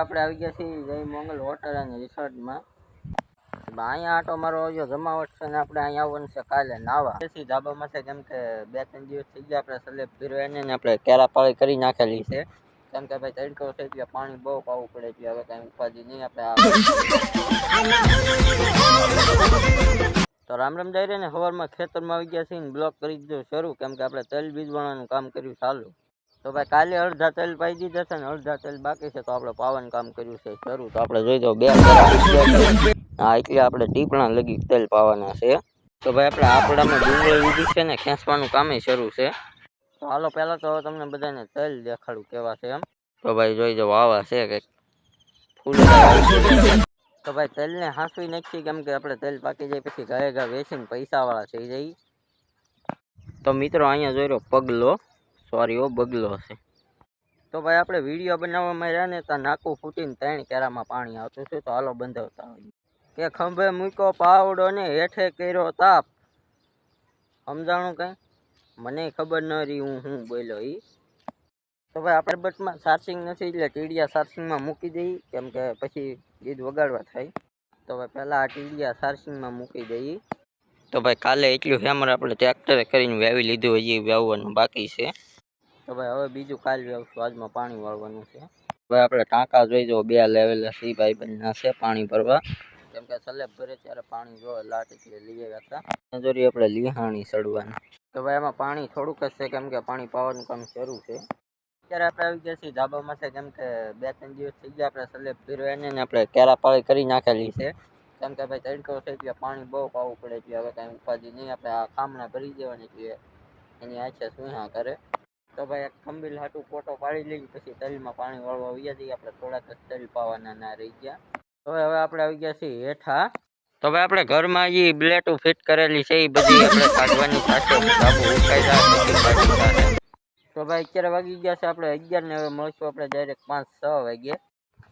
આપણે આવી ગયા છીએ જય મંગલ હોટલ અને રિસોર્ટમાં. અહીંયા આટો મારો જો જમાવટ છે ને આપણે અહીંયા આવવાનું છે કાલે નાવા. પછી ધાબામાં છે કેમ કે બે ત્રણ દિવસ થઈ ગયા આપણે સલેબ પીરવાઈને ને આપણે કેરા પાળી કરી નાખેલી છે. કેમ કે ભાઈ તડકો છે એટલે પાણી બહુ પાવું પડે એટલે હવે કાંઈ ઉપાધિ નહીં આપણે તો રામ રામ જઈ રહ્યા ને સવારમાં ખેતરમાં આવી ગયા છીએ બ્લોક કરી દીધો શરૂ. કેમ કે આપણે તેલ બીજવાળાનું કામ કર્યું ચાલુ. તો ભાઈ કાલે અડધા તેલ પાઈ દીધા છે ને અડધા તેલ બાકી છે તો આપણે પાવન કામ કર્યું છે, શરૂ. તો આપણે જોઈ દો બે હા એટલે આપણે ટીપણા લગી તેલ પાવાના છે. તો ભાઈ આપણે આપણામાં ડુંગળી લીધી છે ને, ખેંચવાનું કામે શરૂ છે. તો હાલો, પહેલાં તો તમને બધાને તેલ દેખાડું કેવા છે એમ. તો ભાઈ જોઈ જાઓ, આવા છે કંઈક. ફૂલ તો ભાઈ તેલને હાંસવી નાખી, કેમ કે આપણે તેલ પાકી જાય પછી ઘરે ઘરે વેચીને પૈસાવાળા થઈ જાય. તો મિત્રો, અહીંયા જોઈ રહ્યો પગલો. સોરી ઓ બગલો છે. તો ભાઈ, આપણે વીડિયો બનાવવામાં રહ્યા ને, ત્યાં નાકું ફૂટીને ત્રણ કેરામાં પાણી આવતું છે તો હાલો બંધાવતા હોઈએ. કે ખંભે મૂક્યો પાવડો ને હેઠે કર્યો તાપ. સમજાણું કઈ? મને ખબર ન રહી હું હું બોલ્યો ઈ. તો ભાઈ, આપણે બટમાં ચાર્જિંગ નથી, એટલે ટીડિયા ચાર્જિંગમાં મૂકી દઈ કેમ કે પછી ગીત વગાડવા થાય. તો ભાઈ, પહેલાં આ ટીડિયા ચાર્જિંગમાં મૂકી દઈ તો ભાઈ, કાલે એટલું હેમર આપણે ટ્રેક્ટરે કરીને વાવી લીધું, હજી વાવવાનું બાકી છે. તો ભાઈ હવે બીજું કાલ વાવશું આજમાં પાણી વાળવાનું છે. હવે આપણે ટાંકા જોઈ જો બે લેવલ સી ભાઈ બંધના છે પાણી ભરવા. કેમ કે સલેબ ભરે ત્યારે પાણી જો લાટ એટલે લઈ આવ્યા હતા. જોરી આપણે લીહાણી સડવાની તો ભાઈ એમાં પાણી થોડુંક જ છે, કેમ કે પાણી પાવાનું કામ શરૂ છે. અત્યારે આપણે આવી ગયા છીએ ધાબામાં છે, કેમ કે બે ત્રણ દિવસ થઈ ગયા આપણે સલેબ પીરવાઈને ને આપણે કેરા પાળી કરી નાખેલી છે. કેમ કે ભાઈ તડકો છે એટલે પાણી બહુ પાવું પડે એટલે હવે કાંઈ ઉપાધિ નહીં, આપણે આ ખામણા ભરી દેવાની એટલે એની આછે સુહા કરે? તો ભાઈ ખંભીલ હાટું ફોટો પાડી લઈ પછી તલમાં પાણી વાળવા આવ્યા જઈએ. આપણે થોડાક જ તલ પાવાના ના રહી ગયા. તો હવે આપણે આવી ગયા છીએ હેઠા. તો ભાઈ આપણે ઘરમાં જે બ્લેટો ફિટ કરેલી છે એ બધી આપણે કાઢવાની તો ભાઈ અત્યારે વાગી ગયા છે આપણે અગિયાર ને હવે મળશું આપણે ડાયરેક્ટ પાંચ છ વાગે.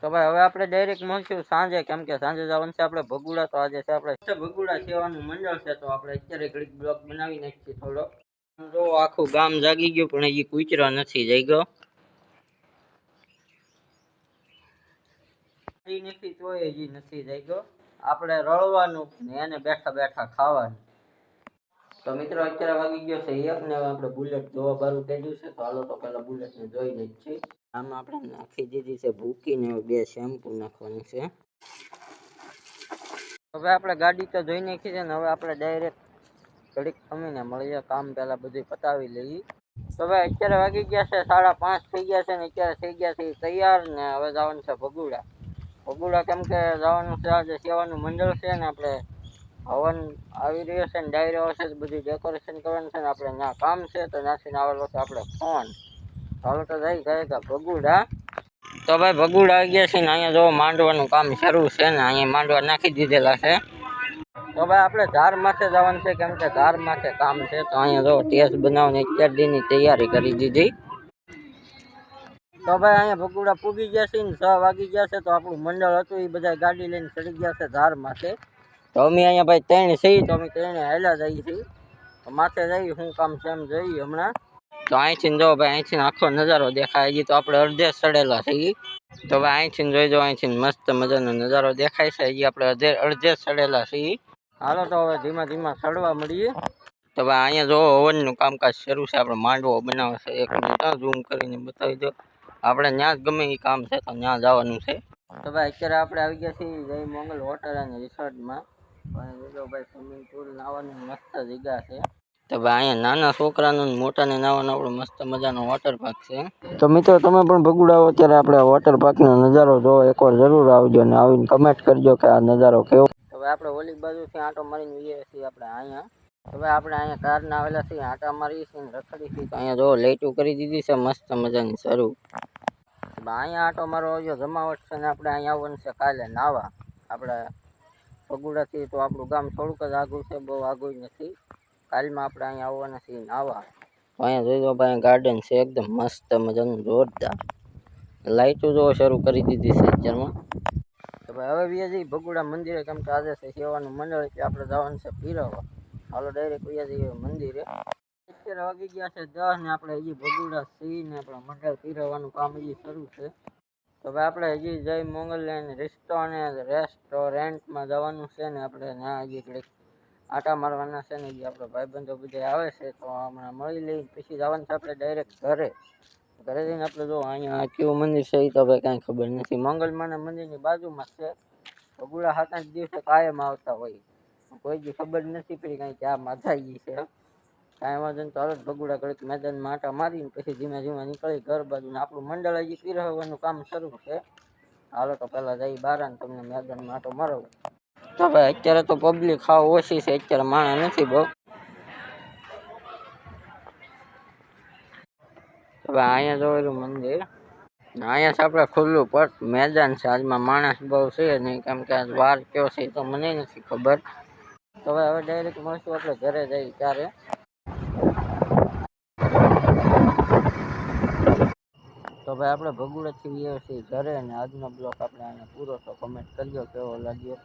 તો ભાઈ હવે આપણે ડાયરેક્ટ મળશું સાંજે, કેમ કે સાંજે જવાનું છે આપણે ભગુડા, તો આજે છે આપણે ભગુડા સેવાનું મંડળ છે, તો આપણે અત્યારે ઘડીક બ્લોક બનાવી નાખીએ થોડો જો આખું ગામ જાગી ગયું, પણ એ કૂતરો નથી જાગ્યો. ગયો નથી, તોય એ નથી જાગ્યો. આપણે રળવાનું એને બેઠા બેઠા ખાવાનું. તો મિત્રો, અત્યારે વાગી ગયો છે એક ને આપણે બુલેટ જોવા બારું કાઢ્યું છે. તો હાલો તો પેલા બુલેટ ને જોઈ લઈ છીએ. આમાં આપણે નાખી દીધી છે ભૂકી ને બે શેમ્પુ નાખવાની છે. હવે આપણે ગાડી તો જોઈ નાખી છે ને હવે આપણે ડાયરેક્ટ ઘડીક થમીને મળીએ, કામ પહેલાં બધું પતાવી લઈએ. તો ભાઈ અત્યારે વાગી ગયા છે, સાડા પાંચ થઈ ગયા છે ને અત્યારે થઈ ગયા છે તૈયાર ને હવે જવાનું છે ભગુડા. ભગુડા કેમ કે જવાનું છે, આજે સેવાનું મંડળ છે ને આપણે હવન આવી રહ્યો છે ને ડાયરો આવશે તો બધું ડેકોરેશન કરવાનું છે ને આપણે ના કામ છે તો નાસીને આવેલો છે આપણે ફોન. હાલો તો જઈ ગયા હતા ભગુડા. તો ભાઈ ભગુડા આવી ગયા છે ને અહીંયા જો માંડવાનું કામ શરૂ છે ને અહીંયા માંડવા નાખી દીધેલા છે. તો ભાઈ આપણે ધાર માથે જવાનું છે, કેમ કે ધાર માથે કામ છે, તો અહીંયા જો ટેસ્ટ બનાવવાની અત્યાર દીની તૈયારી કરી દીધી. તો ભાઈ અહીંયા ભગુડા પૂગી ગયા છે ને છ વાગી ગયા છે, તો આપણું મંડળ હતું, એ બધા ગાડી લઈને ચડી ગયા છે ધાર માથે. તો અમે અહીંયા ભાઈ ત્રણ છીએ, તો અમે ત્રણે હાલ્યા જઈએ છીએ. તો માથે જઈએ, શું કામ છે એમ જોઈએ હમણાં. તો અહીંથી જો ભાઈ, અહીંથી આખો નજારો દેખાય. હજી તો આપણે અડધે ચડેલા છીએ. તો ભાઈ અહીંથી જોઈ જો, અહીંથી મસ્ત મજાનો નજારો દેખાય છે. હજી આપણે અડધે અડધે ચડેલા છીએ. હાલો તો હવે ધીમા ધીમા સડવા મળીએ. તો ભાઈ અહીંયા જો ઓવનનું કામકાજ શરૂ છે આપણે માંડવો બનાવે છે. એક મિનિટ ઝૂમ કરીને બતાવી દો. આપણે ત્યાં જ ગમે એ કામ છે તો ત્યાં જવાનું છે. તો ભાઈ અત્યારે આપણે આવી ગયા છીએ જય મંગલ હોટલ અને રિસોર્ટમાં. ભાઈ સ્વિમિંગ પુલ નાવાની મસ્ત જગ્યા છે. તો ભાઈ અહીંયા નાના છોકરાનું મોટાને નાવાનો આપણો મસ્ત મજાનો વોટર પાર્ક છે. તો મિત્રો તમે પણ ભગુડાવો ત્યારે આપણે વોટર પાર્કનો નજારો જોવો. એકવાર જરૂર આવજો અને આવીને કમેન્ટ કરજો કે આ નજારો કેવો ભાઈ આપણે ઓલી બાજુથી આંટો મારીને જઈએ છીએ આપણે અહીંયા. હવે આપણે અહીંયા કારના આવેલા છીએ, આંટા મારી છીએ રખડી છીએ. અહીંયા જો લાઈટો કરી દીધી છે, મસ્ત મજાની શરૂ. અહીંયા આંટો મારો જો જમાવટ છે ને આપણે અહીંયા આવવાનું છે કાલે નાવા. આપણે પગુડાથી તો આપણું ગામ થોડુંક જ આગું છે, બહુ આગું નથી. કાલમાં આપણે અહીંયા આવવાના છીએ નાવા. અહીંયા જોઈ દો ભાઈ ગાર્ડન છે એકદમ મસ્ત મજાનું, જોરદાર. લાઇટો જો શરૂ કરી દીધી છે અત્યારમાં. તો હવે વ્યાજી ભગુડા મંદિરે કેમ કે આજે સેવાનું મંડળ એટલે આપણે જવાનું છે પીરવવા હાલો ડાયરેક્ટ વ્યાજી મંદિરે. અત્યારે વાગી ગયા છે દસ ને આપણે હજી ભગુડા સી ને આપણે મંડળ પીરવવાનું કામ હજી શરૂ છે. તો ભાઈ આપણે હજી જય મોંગલયાન રિસ્ટો અને રેસ્ટોરન્ટમાં જવાનું છે ને આપણે ત્યાં હજી કંઈક આટા મારવાના છે ને હજી આપણો ભાઈબંધો બધા આવે છે તો હમણાં મળી લઈ પછી જવાનું છે આપણે ડાયરેક્ટ ઘરે. ઘરે જઈને આપણે જો અહીંયા કેવું મંદિર છે એ તો ભાઈ કાંઈ ખબર નથી. મંગલમાના મંદિરની બાજુમાં જ છે. ભગુડા સાત આઠ દિવસે કાયમ આવતા હોય. કોઈ દી ખબર નથી પડી કાંઈ ક્યાં માથાજી છે. કાંઈ વાંધો તો હાલો ભગુડા ઘડીક મેદાનમાં આટા મારીને પછી ધીમે ધીમે નીકળી ઘર બાજુ ને આપણું મંડળ હજી પીરવવાનું કામ શરૂ છે. હાલો તો પહેલા જઈ બારા ને તમને મેદાનમાં આટો મારો તો ભાઈ અત્યારે તો પબ્લિક ખાવ ઓછી છે, અત્યારે માણા નથી બહુ. અહીંયા જોયેલું મંદિર. અહીંયા આપણે ખુલ્લું પટ મેદાન છે. આજમાં માણસ બહુ છે નહીં, કેમ કે આજ વાર કયો છે તો મને નથી ખબર. તો ભાઈ હવે ડાયરેક્ટ મળશું આપણે ઘરે જઈએ ત્યારે તો ભાઈ આપણે ભગુડેથી ઘરે અને આજનો બ્લોક આપણે આને પૂરો. તો કમેન્ટ કરજો કેવો લાગ્યો.